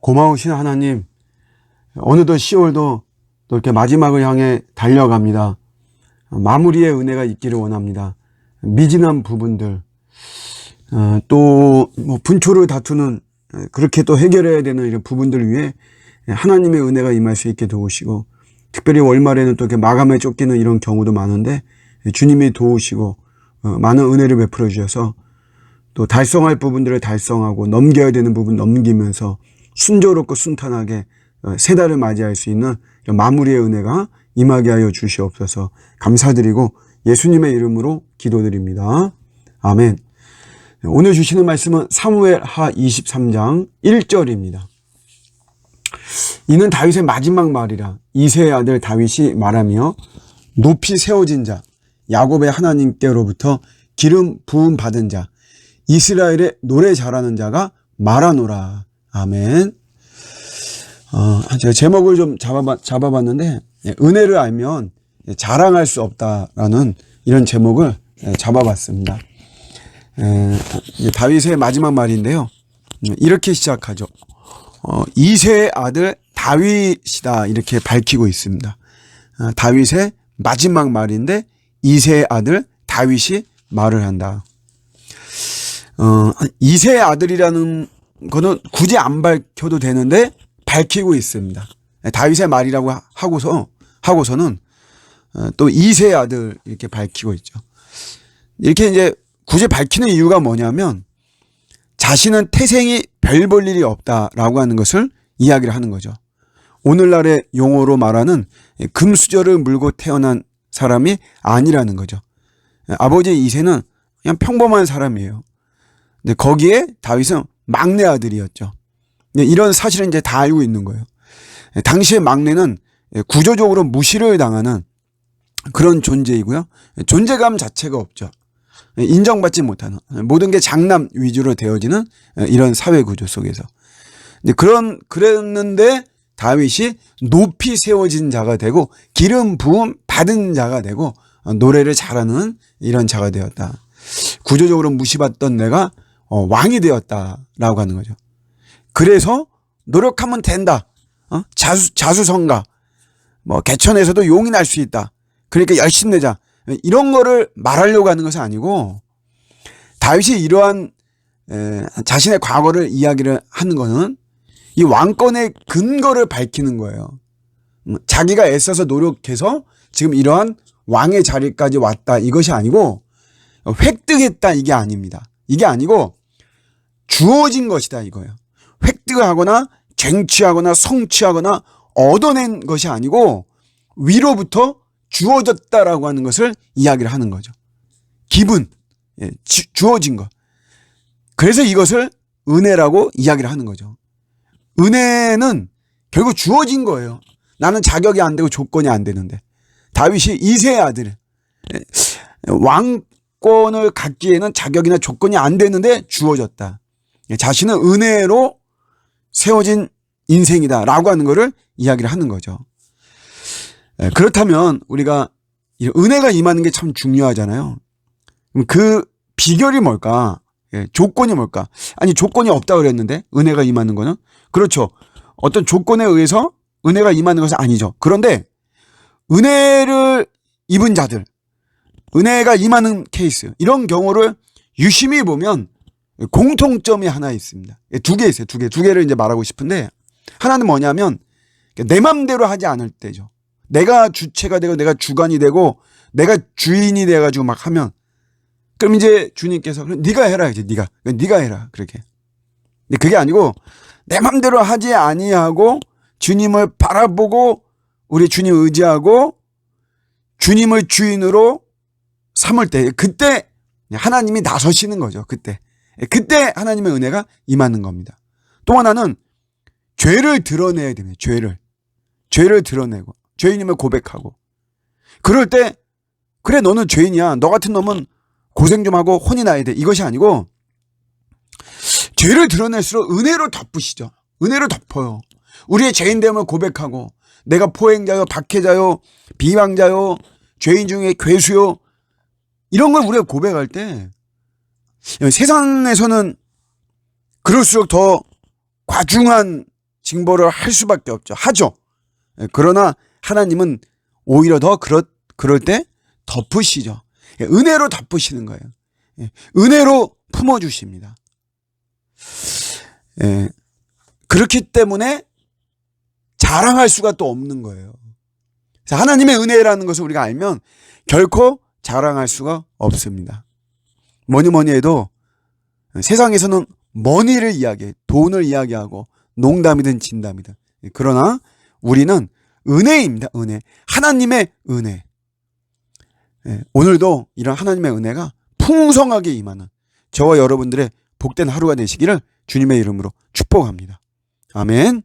고마우신 하나님, 어느덧 10월도 또 이렇게 마지막을 향해 달려갑니다. 마무리의 은혜가 있기를 원합니다. 미진한 부분들, 어, 또뭐 분초를 다투는 어, 그렇게 또 해결해야 되는 이런 부분들 위해 하나님의 은혜가 임할 수 있게 도우시고 특별히 월말에는 또 이렇게 마감에 쫓기는 이런 경우도 많은데 주님이 도우시고 어, 많은 은혜를 베풀어 주셔서 또 달성할 부분들을 달성하고 넘겨야 되는 부분 넘기면서 순조롭고 순탄하게 어, 새 달을 맞이할 수 있는 마무리의 은혜가 임하게 하여 주시옵소서 감사드리고 예수님의 이름으로 기도드립니다. 아멘. 오늘 주시는 말씀은 사무엘 하 23장 1절입니다. 이는 다윗의 마지막 말이라 이세의 아들 다윗이 말하며 높이 세워진 자 야곱의 하나님께로부터 기름 부음 받은 자 이스라엘의 노래 잘하는 자가 말하노라 아멘. 어, 제가 제목을 좀 잡아봤, 잡아봤는데 예, 은혜를 알면 자랑할 수 없다라는 이런 제목을 예, 잡아봤습니다. 에, 이제 다윗의 마지막 말인데요. 음, 이렇게 시작하죠. 어, 이세의 아들 다윗이다 이렇게 밝히고 있습니다. 어, 다윗의 마지막 말인데 이세의 아들 다윗이 말을 한다. 어, 이세의 아들이라는 거는 굳이 안 밝혀도 되는데 밝히고 있습니다. 다윗의 말이라고 하고서 하고서는 어, 또 이세의 아들 이렇게 밝히고 있죠. 이렇게 이제 굳이 밝히는 이유가 뭐냐면 자신은 태생이 별 볼 일이 없다라고 하는 것을 이야기를 하는 거죠. 오늘날의 용어로 말하는 금수저를 물고 태어난 사람이 아니라는 거죠. 아버지 이세는 그냥 평범한 사람이에요. 근데 거기에 다윗은 막내 아들이었죠. 이런 사실은 이제 다 알고 있는 거예요. 당시의 막내는 구조적으로 무시를 당하는 그런 존재이고요. 존재감 자체가 없죠. 인정받지 못하는 모든 게 장남 위주로 되어지는 이런 사회 구조 속에서 그런 그랬는데 다윗이 높이 세워진 자가 되고 기름 부음 받은 자가 되고 노래를 잘하는 이런 자가 되었다. 구조적으로 무시받던 내가 어, 왕이 되었다라고 하는 거죠. 그래서 노력하면 된다. 어? 자수 자수성가. 뭐 개천에서도 용이 날 수 있다. 그러니까 열심히 내자. 이런 거를 말하려고 하는 것은 아니고 다윗이 이러한 에, 자신의 과거를 이야기를 하는 거는 이 왕권의 근거를 밝히는 거예요. 음, 자기가 애써서 노력해서 지금 이러한 왕의 자리까지 왔다 이것이 아니고 획득했다 이게 아닙니다. 이게 아니고 주어진 것이다 이거예요. 획득하거나 쟁취하거나 성취하거나 얻어낸 것이 아니고 위로부터 주어졌다라고 하는 것을 이야기를 하는 거죠. 기분, 예, 주, 주어진 것. 그래서 이것을 은혜라고 이야기를 하는 거죠. 은혜는 결국 주어진 거예요. 나는 자격이 안 되고 조건이 안 되는데. 다윗이 이세의 아들. 예, 왕권을 갖기에는 자격이나 조건이 안 되는데 주어졌다. 예, 자신은 은혜로 세워진 인생이다라고 하는 것을 이야기를 하는 거죠. 예, 그렇다면 우리가 은혜가 임하는 게 참 중요하잖아요. 그 비결이 뭘까? 예, 조건이 뭘까? 아니 조건이 없다 그랬는데 은혜가 임하는 거는 그렇죠. 어떤 조건에 의해서 은혜가 임하는 것은 아니죠. 그런데 은혜를 입은 자들, 은혜가 임하는 케이스 이런 경우를 유심히 보면 공통점이 하나 있습니다. 예, 두개 있어요. 두 개. 두 개를 이제 말하고 싶은데 하나는 뭐냐면 내 맘대로 하지 않을 때죠. 내가 주체가 되고 내가 주관이 되고 내가 주인이 돼 가지고 막 하면 그럼 이제 주님께서 그럼 네가 해라 이제 네가 네가 해라 그렇게. 근데 그게 아니고 내 맘대로 하지 아니하고 주님을 바라보고 우리 주님 의지하고 주님을 주인으로 삼을 때 그때 하나님이 나서시는 거죠. 그때. 그때 하나님의 은혜가 임하는 겁니다. 또 하나는 죄를 드러내야 됩니다. 죄를. 죄를 드러내고 죄인임을 고백하고 그럴 때 그래 너는 죄인이야. 너 같은 놈은 고생 좀 하고 혼이 나야 돼. 이것이 아니고 죄를 드러낼수록 은혜로 덮으시죠. 은혜로 덮어요. 우리의 죄인됨을 고백하고 내가 포행자요, 박해자요, 비방자요, 죄인 중에 괴수요 이런 걸 우리가 고백할 때 세상에서는 그럴수록 더 과중한 징벌을 할 수밖에 없죠. 하죠. 예, 그러나 하나님은 오히려 더 그럴, 그럴 때 덮으시죠. 예, 은혜로 덮으시는 거예요. 예, 은혜로 품어주십니다. 예, 그렇기 때문에 자랑할 수가 또 없는 거예요. 자, 하나님의 은혜라는 것을 우리가 알면 결코 자랑할 수가 없습니다. 뭐니 뭐니 해도 세상에서는 머니를 이야기해, 돈을 이야기하고 농담이든 진담이든. 그러나 우리는 은혜입니다. 은혜. 하나님의 은혜. 예, 오늘도 이런 하나님의 은혜가 풍성하게 임하는 저와 여러분들의 복된 하루가 되시기를 주님의 이름으로 축복합니다. 아멘.